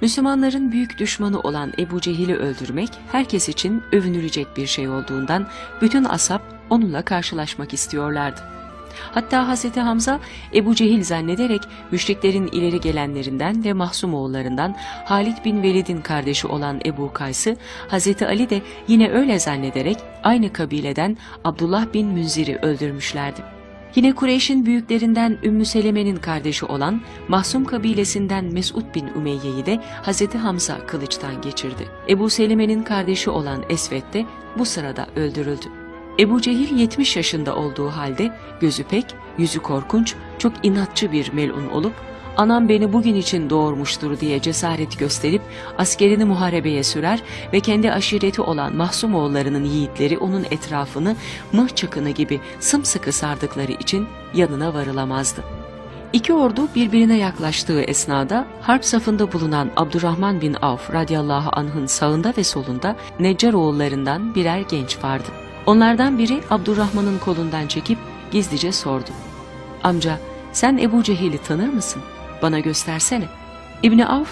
Müslümanların büyük düşmanı olan Ebu Cehil'i öldürmek herkes için övünülecek bir şey olduğundan bütün asap onunla karşılaşmak istiyorlardı. Hatta Hz. Hamza Ebu Cehil zannederek müşriklerin ileri gelenlerinden ve Mahsum oğullarından Halid bin Velid'in kardeşi olan Ebu Kays'ı Hz. Ali de yine öyle zannederek aynı kabileden Abdullah bin Münzir'i öldürmüşlerdi. Yine Kureyş'in büyüklerinden Ümmü Seleme'nin kardeşi olan Mahsum kabilesinden Mesud bin Ümeyye'yi de Hz. Hamza kılıçtan geçirdi. Ebu Seleme'nin kardeşi olan Esved de bu sırada öldürüldü. Ebu Cehil 70 yaşında olduğu halde gözü pek, yüzü korkunç, çok inatçı bir melun olup anam beni bugün için doğurmuştur diye cesaret gösterip askerini muharebeye sürer ve kendi aşireti olan Mahsum oğullarının yiğitleri onun etrafını mıh çakını gibi sımsıkı sardıkları için yanına varılamazdı. İki ordu birbirine yaklaştığı esnada harp safında bulunan Abdurrahman bin Avf radıyallahu anh'ın sağında ve solunda Neccar oğullarından birer genç vardı. Onlardan biri Abdurrahman'ın kolundan çekip gizlice sordu. Amca sen Ebu Cehil'i tanır mısın? Bana göstersene. İbni Avf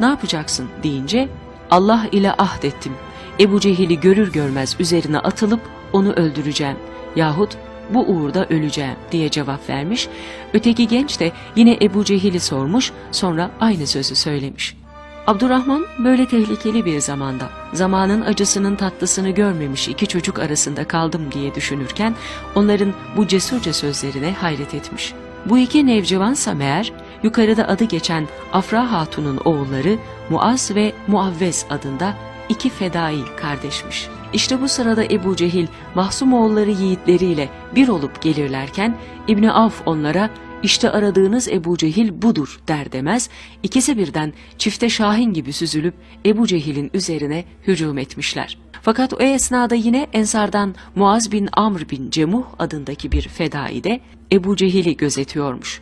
ne yapacaksın deyince Allah ile ahdettim. Ebu Cehil'i görür görmez üzerine atılıp onu öldüreceğim. Yahut bu uğurda öleceğim diye cevap vermiş. Öteki genç de yine Ebu Cehil'i sormuş sonra aynı sözü söylemiş. Abdurrahman böyle tehlikeli bir zamanda zamanın acısının tatlısını görmemiş iki çocuk arasında kaldım diye düşünürken onların bu cesurca sözlerine hayret etmiş. Bu iki nevcivansa meğer yukarıda adı geçen Afra Hatun'un oğulları Muaz ve Muavvez adında iki fedai kardeşmiş. İşte bu sırada Ebu Cehil Mahsum oğulları yiğitleriyle bir olup gelirlerken İbni Avf onlara işte aradığınız Ebu Cehil budur der demez, ikisi birden çifte şahin gibi süzülüp Ebu Cehil'in üzerine hücum etmişler. Fakat o esnada yine Ensardan Muaz bin Amr bin Cemuh adındaki bir fedai de Ebu Cehil'i gözetiyormuş.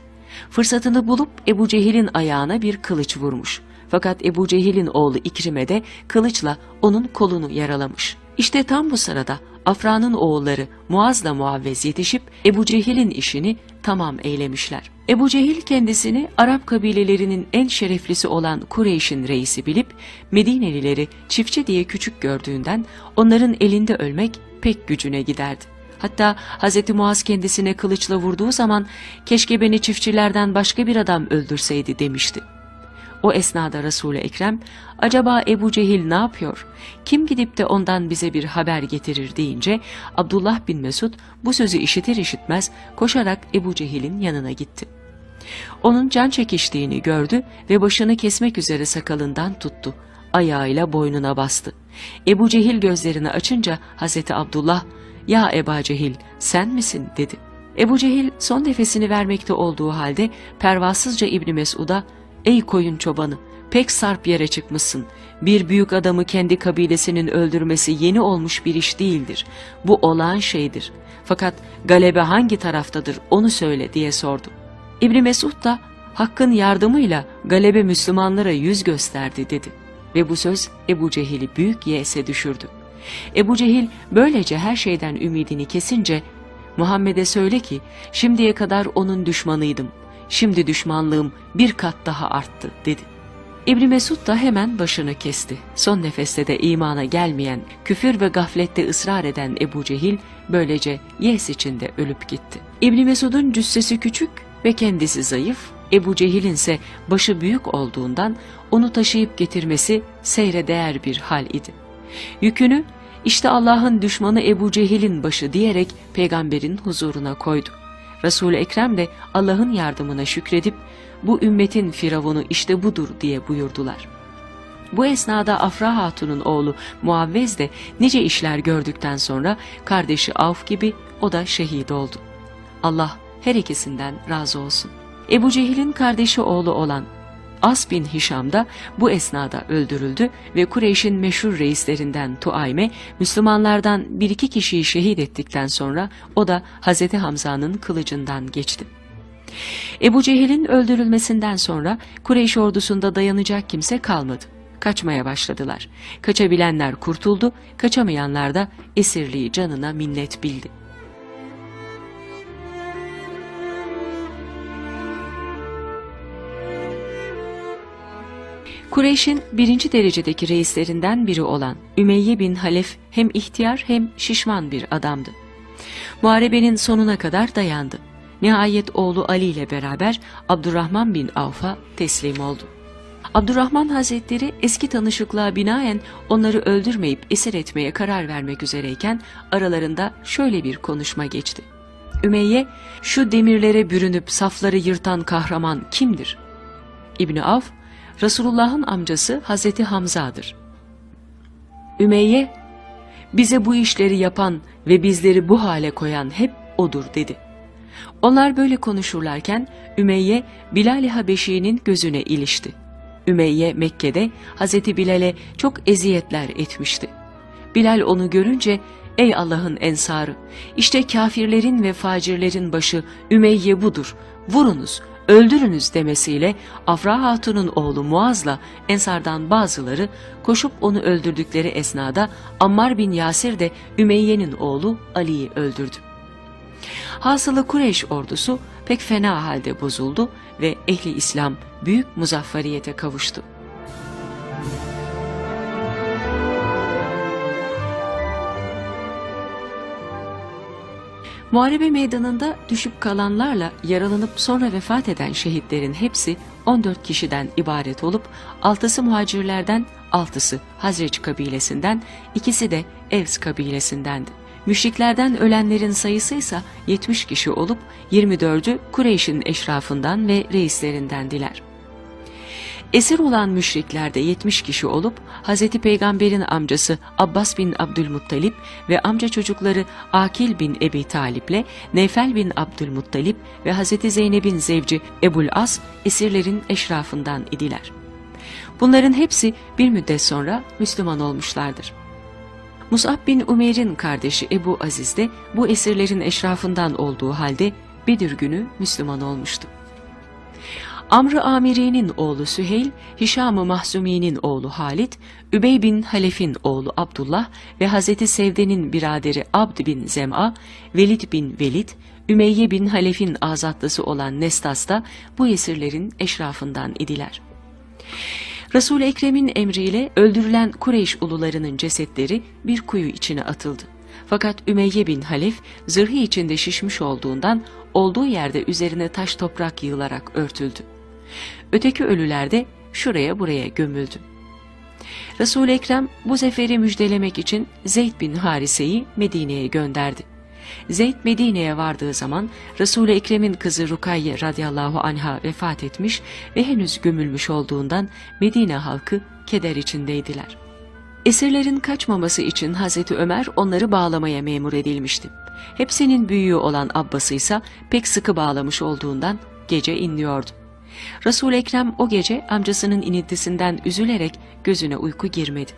Fırsatını bulup Ebu Cehil'in ayağına bir kılıç vurmuş. Fakat Ebu Cehil'in oğlu İkrime de kılıçla onun kolunu yaralamış. İşte tam bu sırada Afra'nın oğulları Muaz'la Muavvez yetişip Ebu Cehil'in işini tamam eylemişler. Ebu Cehil kendisini Arap kabilelerinin en şereflisi olan Kureyş'in reisi bilip Medinelileri çiftçi diye küçük gördüğünden onların elinde ölmek pek gücüne giderdi. Hatta Hz. Muaz kendisine kılıçla vurduğu zaman keşke beni çiftçilerden başka bir adam öldürseydi demişti. O esnada Resul-i Ekrem, acaba Ebu Cehil ne yapıyor? Kim gidip de ondan bize bir haber getirir deyince, Abdullah bin Mesud bu sözü işitir işitmez koşarak Ebu Cehil'in yanına gitti. Onun can çekiştiğini gördü ve başını kesmek üzere sakalından tuttu. Ayağıyla boynuna bastı. Ebu Cehil gözlerini açınca Hazreti Abdullah, ''Ya Eba Cehil, sen misin?'' dedi. Ebu Cehil son nefesini vermekte olduğu halde pervasızca İbni Mesud'a, Ey koyun çobanı, pek sarp yere çıkmışsın. Bir büyük adamı kendi kabilesinin öldürmesi yeni olmuş bir iş değildir. Bu olağan şeydir. Fakat galebe hangi taraftadır onu söyle diye sordu. İbni Mesud da Hakk'ın yardımıyla galebe Müslümanlara yüz gösterdi dedi. Ve bu söz Ebu Cehil'i büyük yese düşürdü. Ebu Cehil böylece her şeyden ümidini kesince Muhammed'e söyle ki şimdiye kadar onun düşmanıydım. Şimdi düşmanlığım bir kat daha arttı dedi. İbni Mesud da hemen başını kesti. Son nefeste de imana gelmeyen, küfür ve gaflette ısrar eden Ebu Cehil böylece yes içinde ölüp gitti. İbni Mesud'un cüssesi küçük ve kendisi zayıf, Ebu Cehil'in ise başı büyük olduğundan onu taşıyıp getirmesi seyre değer bir hal idi. Yükünü işte Allah'ın düşmanı Ebu Cehil'in başı diyerek peygamberin huzuruna koydu. Resul-i Ekrem de Allah'ın yardımına şükredip bu ümmetin firavunu işte budur diye buyurdular. Bu esnada Afra Hatun'un oğlu Muavvez de nice işler gördükten sonra kardeşi Avf gibi o da şehit oldu. Allah her ikisinden razı olsun. Ebu Cehil'in kardeşi oğlu olan As bin Hişam da bu esnada öldürüldü ve Kureyş'in meşhur reislerinden Tuayme, Müslümanlardan bir iki kişiyi şehit ettikten sonra o da Hz. Hamza'nın kılıcından geçti. Ebu Cehil'in öldürülmesinden sonra Kureyş ordusunda dayanacak kimse kalmadı. Kaçmaya başladılar. Kaçabilenler kurtuldu, kaçamayanlar da esirliği canına minnet bildi. Kureyş'in birinci derecedeki reislerinden biri olan Ümeyye bin Halef hem ihtiyar hem şişman bir adamdı. Muharebenin sonuna kadar dayandı. Nihayet oğlu Ali ile beraber Abdurrahman bin Avf'a teslim oldu. Abdurrahman Hazretleri eski tanışıklığa binaen onları öldürmeyip esir etmeye karar vermek üzereyken aralarında şöyle bir konuşma geçti. Ümeyye, şu demirlere bürünüp safları yırtan kahraman kimdir? İbni Avf, Resulullah'ın amcası Hazreti Hamza'dır. Ümeyye, bize bu işleri yapan ve bizleri bu hale koyan hep odur dedi. Onlar böyle konuşurlarken Ümeyye Bilal-i Habeşi'nin gözüne ilişti. Ümeyye Mekke'de Hazreti Bilal'e çok eziyetler etmişti. Bilal onu görünce ey Allah'ın ensarı işte kafirlerin ve facirlerin başı Ümeyye budur vurunuz öldürünüz demesiyle Afra Hatun'un oğlu Muaz'la Ensardan bazıları koşup onu öldürdükleri esnada Ammar bin Yasir de Ümeyye'nin oğlu Ali'yi öldürdü. Hasılı Kureyş ordusu pek fena halde bozuldu ve ehli İslam büyük muzafferiyete kavuştu. Muharebe meydanında düşüp kalanlarla yaralanıp sonra vefat eden şehitlerin hepsi 14 kişiden ibaret olup altısı muhacirlerden, altısı Hazreç kabilesinden, ikisi de Evs kabilesindendi. Müşriklerden ölenlerin sayısı ise 70 kişi olup 24'ü Kureyş'in eşrafından ve reislerindendiler. Esir olan müşrikler de 70 kişi olup Hz. Peygamber'in amcası Abbas bin Abdülmuttalip ve amca çocukları Akil bin Ebi Talip'le Neyfel bin Abdülmuttalip ve Hz. Zeynep'in zevci Ebul As esirlerin eşrafından idiler. Bunların hepsi bir müddet sonra Müslüman olmuşlardır. Mus'ab bin Umeyr'in kardeşi Ebu Aziz de bu esirlerin eşrafından olduğu halde Bedir günü Müslüman olmuştu. Amr-ı Amiri'nin oğlu Süheyl, Hişam-ı Mahzumi'nin oğlu Halit, Übey bin Halef'in oğlu Abdullah ve Hazreti Sevde'nin biraderi Abd bin Zem'a, Velid bin Velid, Ümeyye bin Halef'in azatlısı olan Nestas da bu esirlerin eşrafından idiler. Resul-i Ekrem'in emriyle öldürülen Kureyş ulularının cesetleri bir kuyu içine atıldı. Fakat Ümeyye bin Halef zırhı içinde şişmiş olduğundan olduğu yerde üzerine taş toprak yığılarak örtüldü. Öteki ölüler de şuraya buraya gömüldü. resul Ekrem bu zeferi müjdelemek için Zeyd bin Harise'yi Medine'ye gönderdi. Zeyd Medine'ye vardığı zaman resul Ekrem'in kızı Rukayye radıyallahu anha vefat etmiş ve henüz gömülmüş olduğundan Medine halkı keder içindeydiler. Esirlerin kaçmaması için Hazreti Ömer onları bağlamaya memur edilmişti. Hepsinin büyüğü olan Abbas'ı ise pek sıkı bağlamış olduğundan gece inliyordu. Resul Ekrem o gece amcasının inintisinden üzülerek gözüne uyku girmedi.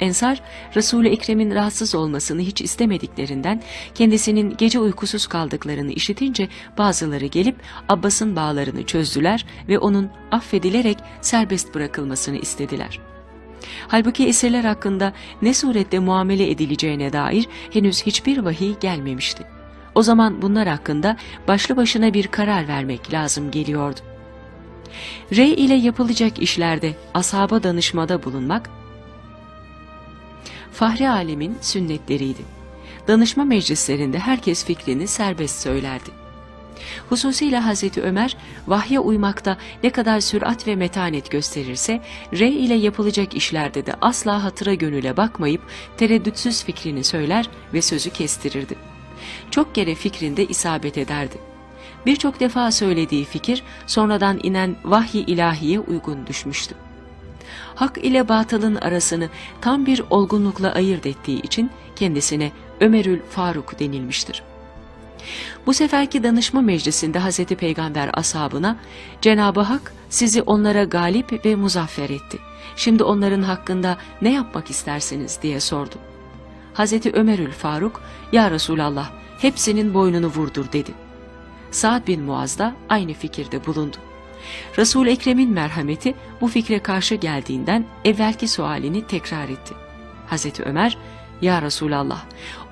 Ensar, resul Ekrem'in rahatsız olmasını hiç istemediklerinden kendisinin gece uykusuz kaldıklarını işitince bazıları gelip Abbas'ın bağlarını çözdüler ve onun affedilerek serbest bırakılmasını istediler. Halbuki esirler hakkında ne surette muamele edileceğine dair henüz hiçbir vahiy gelmemişti. O zaman bunlar hakkında başlı başına bir karar vermek lazım geliyordu. Rey ile yapılacak işlerde ashaba danışmada bulunmak, Fahri Alem'in sünnetleriydi. Danışma meclislerinde herkes fikrini serbest söylerdi. Hususiyle Hazreti Ömer vahye uymakta ne kadar sürat ve metanet gösterirse rey ile yapılacak işlerde de asla hatıra gönüle bakmayıp tereddütsüz fikrini söyler ve sözü kestirirdi. Çok kere fikrinde isabet ederdi. Birçok defa söylediği fikir sonradan inen vahyi ilahiye uygun düşmüştü. Hak ile batılın arasını tam bir olgunlukla ayırt ettiği için kendisine Ömerül Faruk denilmiştir. Bu seferki danışma meclisinde Hazreti Peygamber ashabına Cenab-ı Hak sizi onlara galip ve muzaffer etti. Şimdi onların hakkında ne yapmak istersiniz diye sordu. Hazreti Ömerül Faruk ya Resulallah hepsinin boynunu vurdur dedi. Sa'd bin Muaz da aynı fikirde bulundu. resul Ekrem'in merhameti bu fikre karşı geldiğinden evvelki sualini tekrar etti. Hazreti Ömer, Ya Resulallah,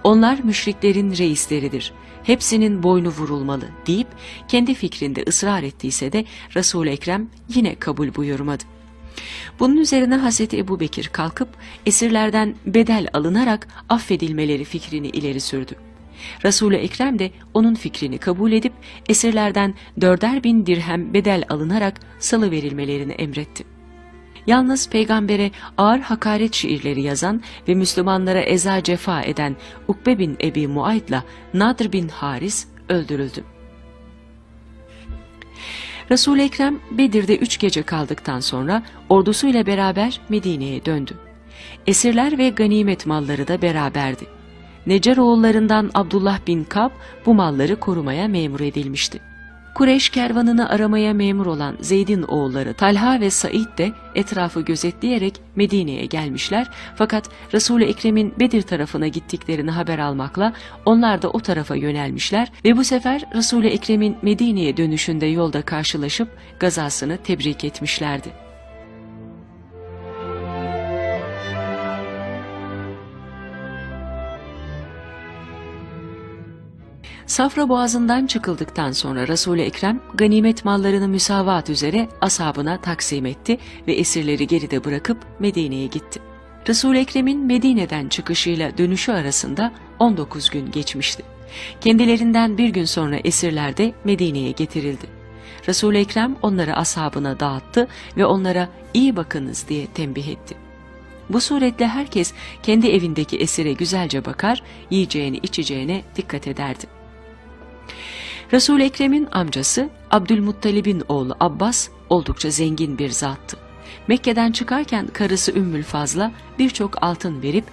onlar müşriklerin reisleridir. Hepsinin boynu vurulmalı deyip kendi fikrinde ısrar ettiyse de resul Ekrem yine kabul buyurmadı. Bunun üzerine Hazreti Ebu Bekir kalkıp esirlerden bedel alınarak affedilmeleri fikrini ileri sürdü. Resul-i Ekrem de onun fikrini kabul edip esirlerden dörder bin dirhem bedel alınarak salı verilmelerini emretti. Yalnız peygambere ağır hakaret şiirleri yazan ve Müslümanlara eza cefa eden Ukbe bin Ebi Muayt'la Nadr bin Haris öldürüldü. Resul-i Ekrem Bedir'de üç gece kaldıktan sonra ordusuyla beraber Medine'ye döndü. Esirler ve ganimet malları da beraberdi. Necer oğullarından Abdullah bin Kab bu malları korumaya memur edilmişti. Kureyş kervanını aramaya memur olan Zeyd'in oğulları Talha ve Said de etrafı gözetleyerek Medine'ye gelmişler fakat Resul-i Ekrem'in Bedir tarafına gittiklerini haber almakla onlar da o tarafa yönelmişler ve bu sefer Resul-i Ekrem'in Medine'ye dönüşünde yolda karşılaşıp gazasını tebrik etmişlerdi. Safra boğazından çıkıldıktan sonra Resul-i Ekrem ganimet mallarını müsavat üzere ashabına taksim etti ve esirleri geride bırakıp Medine'ye gitti. Resul-i Ekrem'in Medine'den çıkışıyla dönüşü arasında 19 gün geçmişti. Kendilerinden bir gün sonra esirler de Medine'ye getirildi. Resul-i Ekrem onları ashabına dağıttı ve onlara iyi bakınız diye tembih etti. Bu suretle herkes kendi evindeki esire güzelce bakar, yiyeceğini içeceğine dikkat ederdi. Resul Ekrem'in amcası Abdülmuttalib'in oğlu Abbas oldukça zengin bir zattı. Mekke'den çıkarken karısı Ümmül Fazla birçok altın verip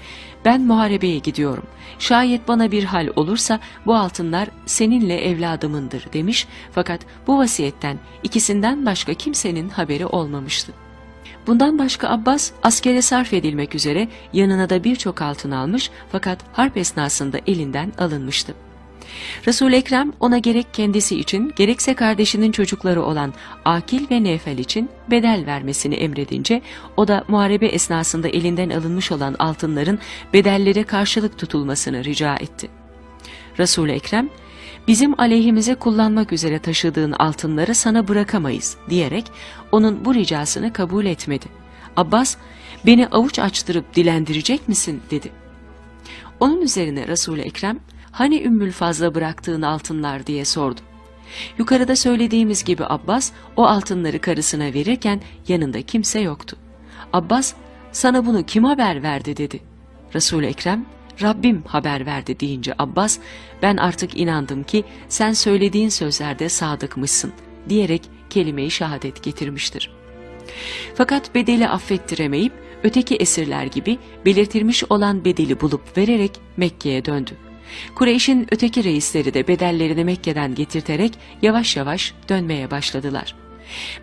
ben muharebeye gidiyorum. Şayet bana bir hal olursa bu altınlar seninle evladımındır demiş fakat bu vasiyetten ikisinden başka kimsenin haberi olmamıştı. Bundan başka Abbas askere sarf edilmek üzere yanına da birçok altın almış fakat harp esnasında elinden alınmıştı. Resul Ekrem ona gerek kendisi için gerekse kardeşinin çocukları olan Akil ve Nefel için bedel vermesini emredince o da muharebe esnasında elinden alınmış olan altınların bedellere karşılık tutulmasını rica etti. Resul Ekrem bizim aleyhimize kullanmak üzere taşıdığın altınları sana bırakamayız diyerek onun bu ricasını kabul etmedi. Abbas beni avuç açtırıp dilendirecek misin dedi. Onun üzerine Resul Ekrem hani Ümmül Fazla bıraktığın altınlar diye sordu. Yukarıda söylediğimiz gibi Abbas o altınları karısına verirken yanında kimse yoktu. Abbas sana bunu kim haber verdi dedi. Resul Ekrem Rabbim haber verdi deyince Abbas ben artık inandım ki sen söylediğin sözlerde sadıkmışsın diyerek kelime-i şehadet getirmiştir. Fakat bedeli affettiremeyip öteki esirler gibi belirtilmiş olan bedeli bulup vererek Mekke'ye döndü. Kureyş'in öteki reisleri de bedellerini Mekke'den getirterek yavaş yavaş dönmeye başladılar.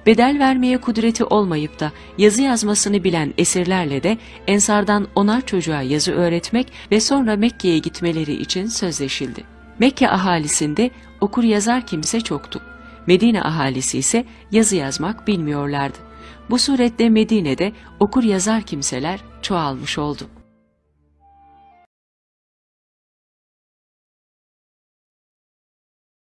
Bedel vermeye kudreti olmayıp da yazı yazmasını bilen esirlerle de Ensardan onar çocuğa yazı öğretmek ve sonra Mekke'ye gitmeleri için sözleşildi. Mekke ahalisinde okur yazar kimse çoktu. Medine ahalisi ise yazı yazmak bilmiyorlardı. Bu suretle Medine'de okur yazar kimseler çoğalmış oldu.